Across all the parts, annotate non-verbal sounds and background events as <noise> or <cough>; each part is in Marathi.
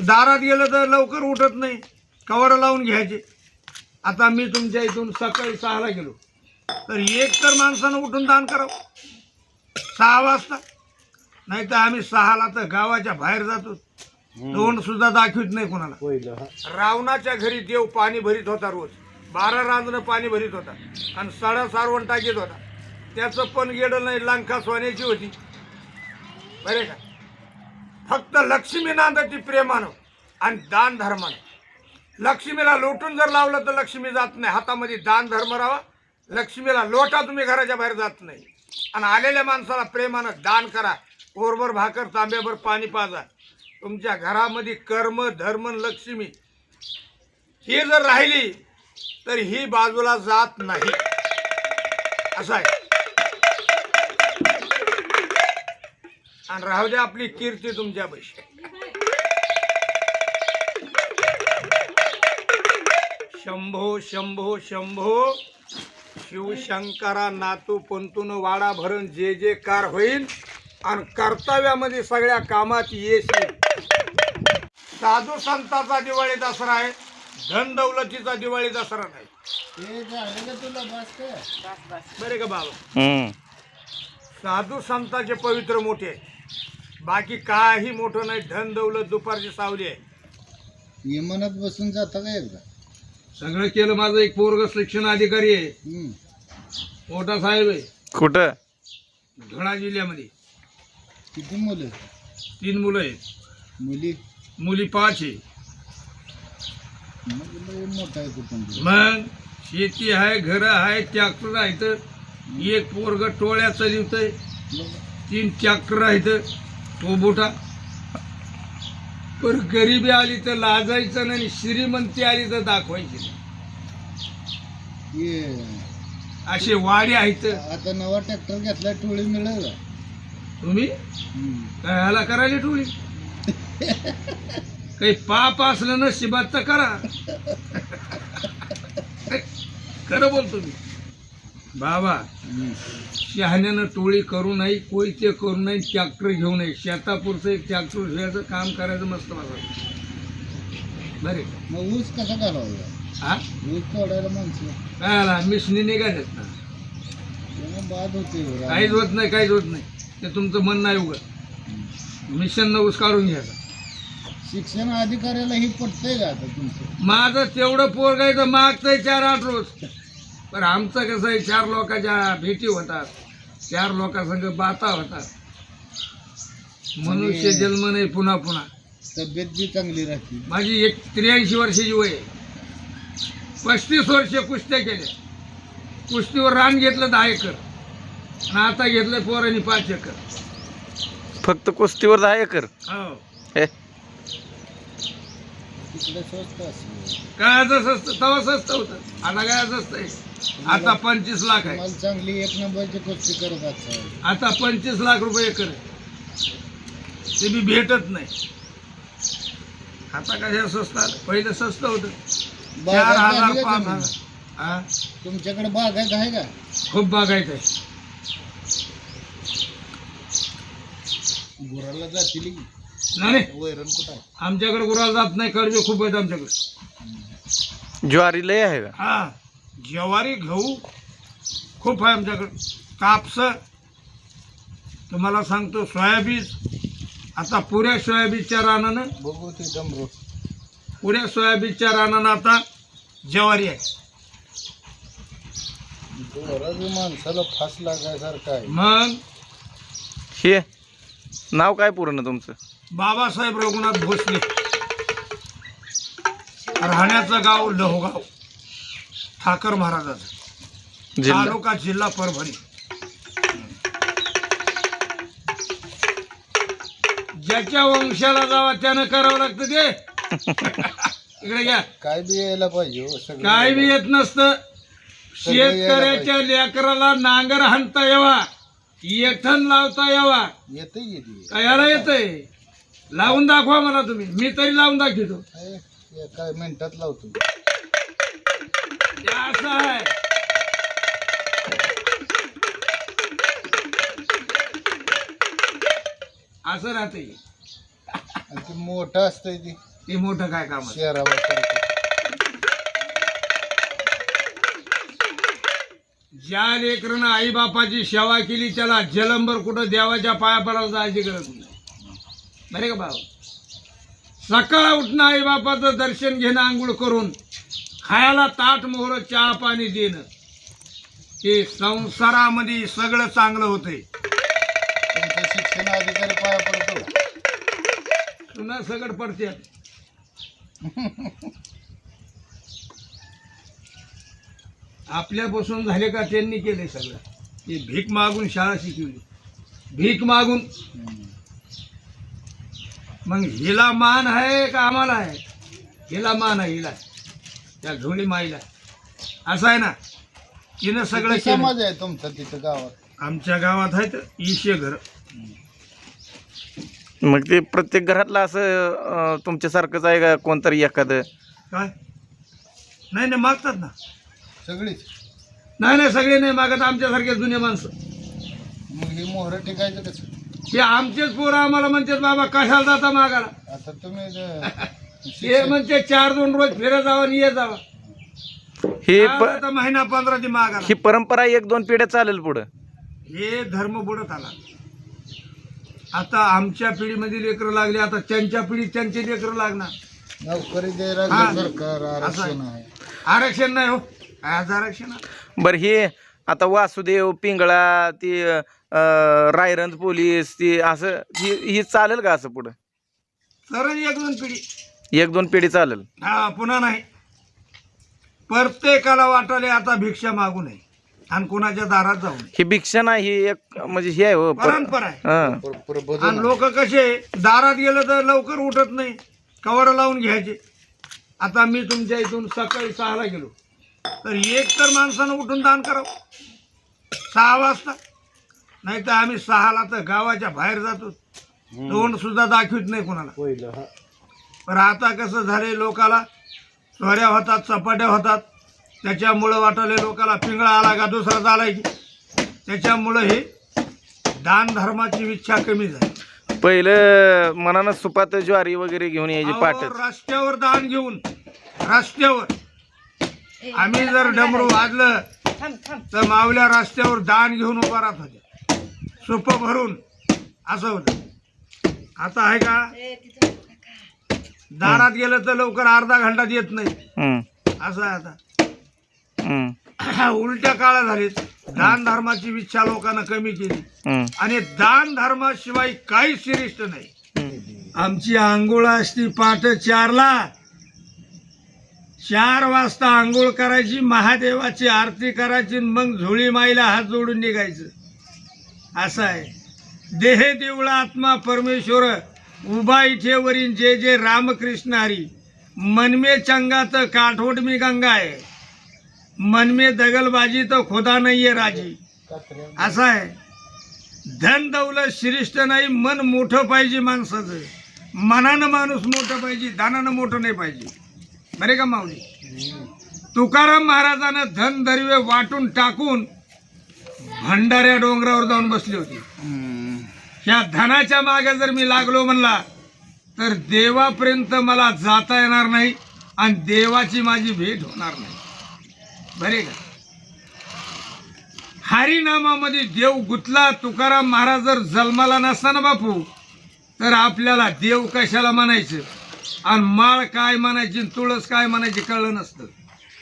दारात गेलं तर लवकर उठत नाही. कवर लावून घ्यायचे. आता मी तुमच्या इथून सकाळी सहाला गेलो. तर एक तर माणसानं उठून दान करावं. सहा वाजता. नाही तर आम्ही सहाला तर गावाच्या बाहेर जातो. तोंड सुद्धा दाखवित नाही कोणाला. रावणाच्या घरी देव पाणी भरीत होता रोज. बारा रांजणं पाणी भरीत होता. आणि साडा सारवण टाकीत होता. त्याचं पण गेडं नाही लंका सोन्याची होती. बरे का? फक्त लक्ष्मीनांदाची प्रेमानं आणि दान धर्मानं. लक्ष्मीला लोटून जर लावलं तर लक्ष्मी जात नाही. हातामध्ये दान धर्म राहावा. लक्ष्मीला लोटा तुम्ही घराच्या बाहेर जात नाही. आणि आलेल्या माणसाला प्रेमानं दान करा. कोरभर भाकर तांब्याभर पाणी पाजा. तुमच्या घरामध्ये कर्म धर्म लक्ष्मी ही जर राहिली तर ही बाजूला जात नाही. असं आहे. आणि राहू द्या आपली कीर्ती तुमच्या पैसे शंभो शंभो शंभो. शिवशंकरा नातू पंतून वाडा भरून जे जे कार होईल आणि कर्तव्यामध्ये सगळ्या कामात येशील. साधू संताचा दिवाळी दसरा आहे. धन दौलतीचा दिवाळी दसरा नाही. बरे का बाबा. साधू संताचे पवित्र मोठे. आहे बाकी काही मोठं नाही धन दौलत दुपारची सावली आहे. विमानात बसून जाता का एकदा? सगळं केलं माझं एक पोरग शिक्षण अधिकारी आहे. हम्म. मोठा साहेब आहे. कुठं? धुळा जिल्ह्यामध्ये. किती मुलं तीन मुलं आहेत. मुली? मुली पाच आहे. मग लय मोठा आहे कुटुंब मग शेती आहे घर आहे ट्रॅक्टर आहे तर एक पोरग टोळ्या चालवतंय. तीन ट्रॅक्टर आहेत. तो मोठा. पण गरिबी आली तर लाजायचं नाही आणि श्रीमंती आली तर दाखवायची नाही. असे वाडे आहेत आता नवा ट्रॅक्टर घेतला टोळी मिळेल. तुम्ही. काय ह्याला करायला टोळी? काही पाप असलं नशिबात तर करा. <laughs> खरं बोलतो मी. बाबा. शहाण्यानं टोळी करू नाही कोयते करू नाही ट्रॅक्टर घेऊ नये. शेतापुरचं एक ट्रॅक्टर घ्यायचं काम करायचं मस्त मला बरे. मग ऊस कसा घालवायचा हा? ऊस तोडायला माणसं. काय आला मिशनी निघाल्यात ना. तेव्हा बाद होते हो. काहीच होत नाही काहीच होत नाही. ते तुमचं म्हणणं नाही उगत मिशननं ऊस काढून घ्यायचा. शिक्षण अधिकाऱ्याला ही पटतंय का आता तुमचं? माझं तेवढं पोरगायचं मागतंय चार आठ रोज. पण आमचं कसं आहे चार लोकांच्या भेटी होतात चार लोकांसंग बाता होतात. मनुष्य जन्म नाही पुन्हा पुन्हा. तब्येत बी चांगली राहते. माझी एक त्र्याऐंशी वर्षाची वय आहे. पस्तीस वर्ष कुस्त्या केल्या. कुस्तीवर रान घेतलं दहा एकर आणि आता घेतलं पोरांनी पाच एकर. फक्त कुस्तीवर दहा एकर? हो. हे? तिकडे स्वस्त असेल काय स्वस्त तेव्हा स्वस्त होतं. आता काय स्वस्त आहे आता पंचवीस लाख आहे. चांगली एक नंबरची कुस्ती करत असाल आता पंचवीस लाख रुपये एकर आहे. ते बी भेटत नाही. आता कशा स्वस्त आलं पहिलं स्वस्त होतं. चार बागायत हजार झाली का पाच जमीन? हजार. हा तुमच्याकडे बागायत आहे का? खूप बागायत आहे गुराला जातील की? नाही नाही, वैरण कुठं आहे? आमच्याकडे गुराला जात नाही. कर्ज खूप आहेत आमच्याकडे. ज्वारी लय आहे का? हा. ज्वारी गहू खूप आहे आमच्याकडे. कापस. तुम्हाला सांगतो सोयाबीन आता पुऱ्या सोयाबीनच्या रानानं. बघू ते डमरू. पुऱ्या सोयाबीनच्या रानानं आता ज्वारी आहे. माणसाला फास लागायसारखं आहे. मग? हे नाव काय पूर्ण तुमचं? बाबासाहेब रघुनाथ भोसले. राहण्याचं गाव लहोगाव. ठाकर महाराजाचं. जिल्हा. तालुका जिल्हा परभणी. ज्याच्या वंशाला जावा त्यानं करावं लागतं ते. <laughs> इकडे घ्या. काय बी यायला पाहिजे हो सगळं काय बी येत नसतं. शेतकऱ्याच्या लेकराला नांगर हाणता यावा. येठण लावता यावा. येते येते कयाला येतंय? लावून दाखवा मला तुम्ही. मी तरी लावून दाखवतो. काय मिनिटात लावतो असं आहे असं राहते आणि ते मोठं असतंय ते. ते मोठं काय काम आहे? शहरावर करतो. ज्या लेकरनं आई बापाची सेवा केली त्याला जलंबर कुठं देवाच्या पाया पडायला जायची गरज नाही. बरे का भाऊ? सकाळ उठणं आई बापाचं दर्शन घेणं आंघोळ करून खायला ताट मोहर चहा पाणी देणं. हे संसारामध्ये सगळं चांगलं होतंय. तुमचे शिक्षण अधिकारी पाया पडतो. पुन्हा सगळं पडते. आपल्यापासून झाले का त्यांनी केले सगळं. ते भीक मागून शाळा शिकवली. भीक मागून. मग हिला मान आहे का आम्हाला आहे? हिला मान आहे हिला त्या झोळी माईला. असं आहे ना? तिनं सगळं किती केलं. समाज आहे तुमचा तिथं गावात. आमच्या गावात आहेत ईशे घर. मग ते प्रत्येक घरातलं असं अं, तुमच्यासारखंच आहे का कोणतरी एखादं? काय? नाही नाही मागतात ना. सगळीच? नाही नाही सगळे नाही मागत आमच्यासारखे जुने माणसं. मग ही मोहर टिकायचं कसं? ते आमचेच पोरं आम्हाला म्हणतात बाबा कशाला जाता मागाला आता तुम्ही ज- <laughs> ते म्हणते चार दोन रोज फिरत जावा आणि ये जावा. हे आज प आता महिना पंधरा ती मागाला ही परंपरा एक दोन पिढ्या चालेल पुढं. हे धर्म बुडत आला. आता आमच्या पिढीमध्ये लेकरं लागले आता त्यांच्या पिढीत त्यांचे लेकरं लागणार. नोकरी हा. सरकार. आरक्षण आहे. आरक्षण नाही हो. आज आरक्षण आहे. बरं हे आता वासुदेव पिंगळा ती अं, रायरंज पोलीस ती असं ही ही चालेल का असं पुढं? तर एक दोन पिढी. एक दोन पिढी चालेल. हा पुन्हा नाही. प्रत्येकाला वाटाले आता भिक्षा मागू नये. आणि कोणाच्या दारात जाऊ नये. ही भिक्षा नाही ही एक म्हणजे हे आहे हो पर- परंपरा आहे. हं. आणि. लोक कसे दारात गेलं तर लवकर उठत नाही. कवर लावून घ्यायचे. आता मी तुमच्या इथून सकाळी सहाला गेलो. तर एक तर माणसानं उठून दान करावं. सहा वाजता. नाही तर आम्ही सहाला तर गावाच्या बाहेर जातो. तोंड सुद्धा दाखवित नाही कोणाला. पहिलं हा. पण आता कसं झाले लोकाला चोऱ्या होतात चपाट्या होतात. त्याच्यामुळं वाटले लोकाला पिंगळा आला का दुसरा झालाय की. त्याच्यामुळं हे दान धर्माची इच्छा कमी झाली. पहिलं मनानं सुपात ज्वारी वगैरे घेऊन यायची अहो, पाठच रस्त्यावर दान घेऊन रस्त्यावर आम्ही जर डमरू वाजलं तर मावल्या रस्त्यावर दान घेऊन उभा राहत होते सुप भरून असं होतं. आता आहे का? दारात गेलं तर लवकर अर्धा घंटा येत नाही. हं, असं आहे आता. <coughs> उलट्या काळा झालीत. दान धर्माची इच्छा लोकांना कमी केली. आणि दान धर्माशिवाय काहीच श्रेष्ठ नाही. आमची आंघोळ असती पाठ चारला. चार वाजता आंघोळ करायची महादेवाची आरती करायची आणि मग झोळी माईला हात जोडून निघायचं. असं आहे. देहे देवळा आत्मा परमेश्वर उभा इथे वरील जे जे रामकृष्ण हरी. मनमे चंगा तर काठोट मी गंगा आहे. मनमे दगलबाजी तर खोदा नाही आहे राजी. असं आहे. धन दौलत श्रेष्ठ नाही मन मोठं पाहिजे माणसाचं. मनानं माणूस मोठं पाहिजे दानानं मोठं नाही पाहिजे. बरे का माऊली? तुकाराम महाराजानं धन दर्वे वाटून टाकून भंडाऱ्या डोंगरावर जाऊन बसली होती. त्या ह्या धनाच्या मागे जर मी लागलो म्हणला तर देवापर्यंत मला जाता येणार नाही आणि देवाची माझी भेट होणार नाही. बरे का? हरिनामामध्ये देव गुतला तुकाराम महाराज जर जन्माला नसताना बापू तर आपल्याला देव कशाला म्हणायचं? आणि माळ काय म्हणायची आणि तुळस काय म्हणायची कळलं नसतं.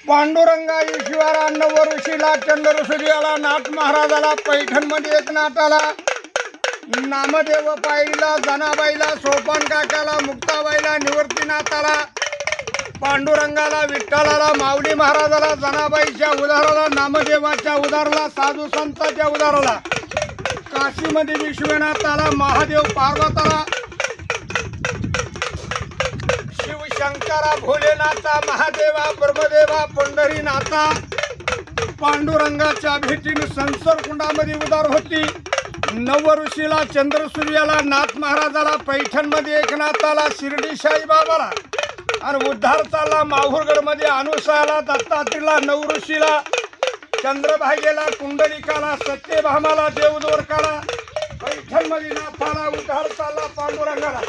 पांडुरंगा ईश्वरा नवऋषीला चंद्रसूर्याला नाथ महाराजाला पैठणमध्ये एक नाटाला नामदेव पायरीला जनाबाईला सोपान काकाला मुक्ताबाईला निवृत्तीनाथाला पांडुरंगाला विठ्ठलाला माऊली महाराजाला जनाबाईच्या उदाराला नामदेवाच्या उदाराला साधू संतांच्या उदाराला काशीमध्ये विश्वनाथाला महादेव पार्वताला शिवशंकरा भोलेनाथा महादेवा ब्रह्मदेवा पंढरीनाथा पांडुरंगाच्या भेटीने संसार कुंडामध्ये उदार होती. नवऋषीला चंद्रसूर्याला नाथ महाराजाला पैठणमध्ये एकनाथाला शिर्डी साईबाबाला आणि उद्धार चालला माहूरगडमध्ये अनुसाला दत्तात्रीला नवऋषीला चंद्रभागेला कुंडलिकाला सत्यभामाला देवदोरकाला पैठणमध्ये नाथाला उद्धार चालला पांडुरंगाला.